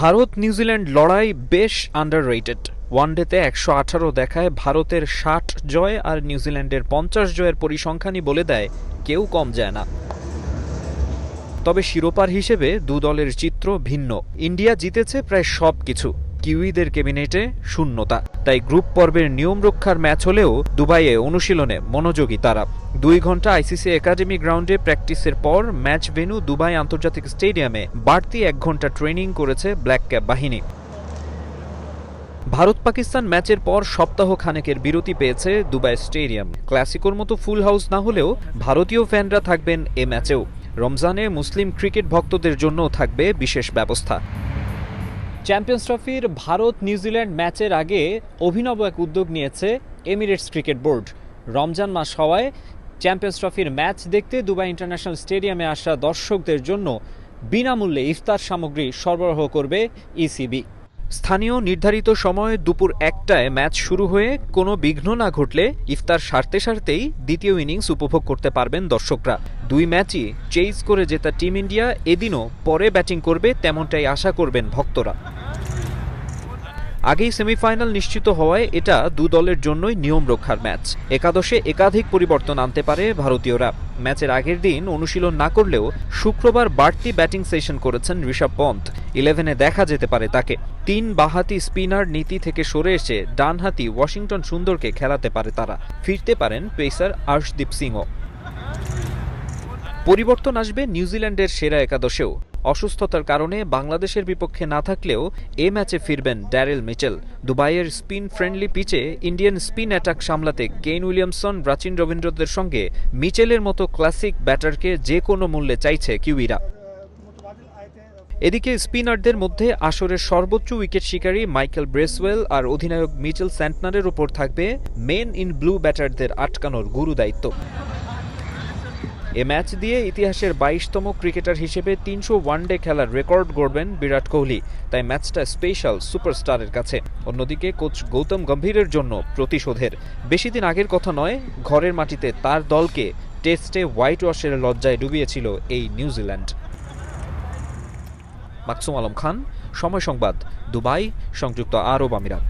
Bharat New Zealand লড়াই বেশ under rated ওয়ানডেতে একশো আঠারো দেখায় ভারতের ষাট জয় আর নিউজিল্যান্ডের পঞ্চাশ জয়ের পরিসংখ্যানই বলে দেয়, কেউ কম যায় না। তবে শিরোপার হিসেবে দু দলের চিত্র ভিন্ন। ইন্ডিয়া জিতেছে প্রায় সব কিছু কিউইদের ক্যাবিনেটে শূন্যতা। তাই গ্রুপ পর্বের নিয়ম রক্ষার ম্যাচ হলেও দুবাইয়ে অনুশীলনে মনোযোগী তারা। দুই ঘণ্টা আইসিসি একাডেমি গ্রাউন্ডে প্র্যাকটিসের পর ম্যাচ ভেন্যু দুবাই আন্তর্জাতিক স্টেডিয়ামে বাড়তি এক ঘণ্টা ট্রেনিং করেছে ব্ল্যাক ক্যাপ বাহিনী। ভারত পাকিস্তান ম্যাচের পর সপ্তাহ খানেকের বিরতি পেয়েছে দুবাই স্টেডিয়াম। ক্লাসিকোর মতো ফুল হাউস না হলেও ভারতীয় ফ্যানরা থাকবেন এ ম্যাচেও। রমজানে মুসলিম ক্রিকেট ভক্তদের জন্যও থাকবে বিশেষ ব্যবস্থা। চ্যাম্পিয়ন্স ট্রফির ভারত নিউজিল্যান্ড ম্যাচের আগে অভিনব এক উদ্যোগ নিয়েছে এমিরেটস ক্রিকেট বোর্ড। রমজান মাস হওয়ায় চ্যাম্পিয়ন্স ট্রফির ম্যাচ দেখতে দুবাই ইন্টারন্যাশনাল স্টেডিয়ামে আসা দর্শকদের জন্য বিনামূল্যে ইফতার সামগ্রী সরবরাহ করবে ইসিবি স্থানীয় নির্ধারিত সময় দুপুর একটায় ম্যাচ শুরু হয়ে কোনো বিঘ্ন না ঘটলে ইফতার সারতে সারতেই দ্বিতীয় ইনিংস উপভোগ করতে পারবেন দর্শকরা। দুই ম্যাচই চেইজ করে জেতা টিম ইন্ডিয়া, এদিনও পরে ব্যাটিং করবে তেমনটাই আশা করবেন ভক্তরা। আগেই সেমিফাইনাল নিশ্চিত হওয়ায় এটা দু দলের জন্যই নিয়ম রক্ষার ম্যাচ। একাদশে একাধিক পরিবর্তন আনতে পারে ভারতীয়রা। ম্যাচের আগের দিন অনুশীলন না করলেও শুক্রবার বাড়তি ব্যাটিং সেশন করেছেন ঋষভ পন্থ। ইলেভেনে দেখা যেতে পারে তাকে। তিন বাহাতি স্পিনার নীতি থেকে সরে এসে ডানহাতি ওয়াশিংটন সুন্দরকে খেলাতে পারে তারা। ফিরতে পারেন পেসার আর্শদীপ সিংও। পরিবর্তন আসবে নিউজিল্যান্ডের সেরা একাদশেও। অসুস্থতার কারণে বাংলাদেশের বিপক্ষে না থাকলেও এ ম্যাচে ফিরবেন ড্যারেল মিচেল। দুবাইয়ের স্পিন ফ্রেন্ডলি পিচে ইন্ডিয়ান স্পিন অ্যাটাক সামলাতে কেইন উইলিয়ামসন প্রাচীন রবীন্দ্রদের সঙ্গে মিচেলের মতো ক্লাসিক ব্যাটারকে যে কোনো মূল্যে চাইছে কিউইরা। এদিকে স্পিনারদের মধ্যে আসরের সর্বোচ্চ উইকেট শিকারী মাইকেল ব্রেসওয়েল আর অধিনায়ক মিচেল স্যান্টনারের ওপর থাকবে মেন ইন ব্লু ব্যাটারদের আটকানোর গুরু দায়িত্ব এ ম্যাচ দিয়ে ইতিহাসের বাইশতম ক্রিকেটার হিসেবে তিনশো ওয়ানডে খেলার রেকর্ড গড়বেন বিরাট কোহলি। তাই ম্যাচটা স্পেশাল সুপারস্টারের কাছে। অন্যদিকে কোচ গৌতম গম্ভীরের জন্য প্রতিশোধের। বেশি দিন আগের কথা নয়, ঘরের মাটিতে তার দলকে টেস্টে হোয়াইট ওয়াশের লজ্জায় ডুবিয়েছিল এই নিউজিল্যান্ড। মাকসুম আলম খান, সময় সংবাদ, দুবাই, সংযুক্ত আরব আমিরাত।